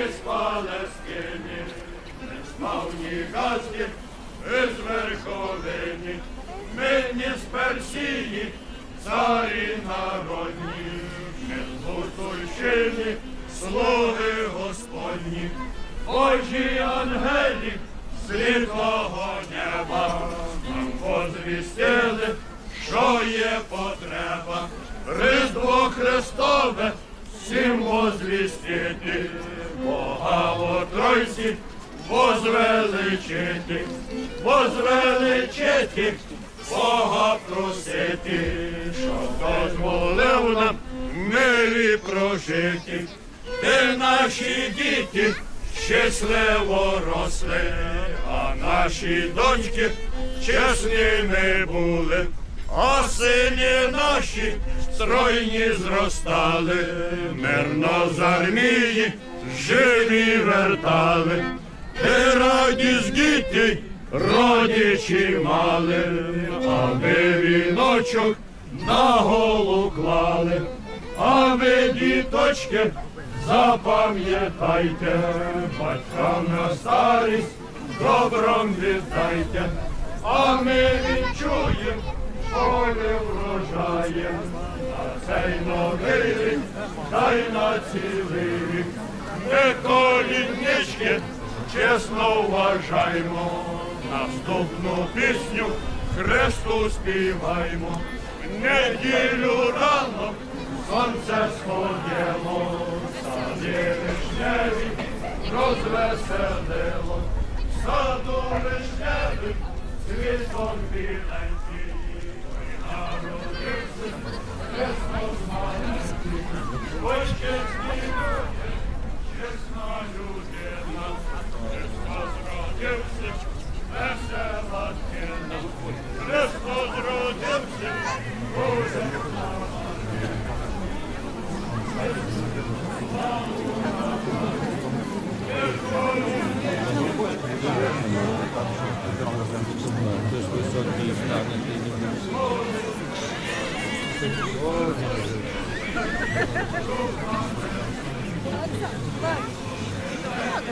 ні з Палестини, не спав ні газді, із верховині. Ми ні з Персії, царі народні, не з Гуцульщини, слуги Господні, Божі ангелі, світлого неба, нам возвістили, що є потреба, Різдво Христове, всім возвістити, Бога в Тройці, возвеличити, возвеличити, Бога просити, щоб дозволив нам милі прожити, де наші діти щасливо росли, а наші доньки чесними були, а сині наші стройні зростали, мирно з армії живі вертали, де радість дітей родичі мали, аби віночок на голову клали, а ви, діточки, запам'ятайте, батькам на старість добром віддайте, а ми відчуєм, поле на цей новий рік, дай на цілий рік. Ми коліднички чесно вважаємо, наступну пісню Христу співаємо. В неділю рано сонце сходило, сади вишневі розвеселило, саду вишневі світом біленький, Look, look.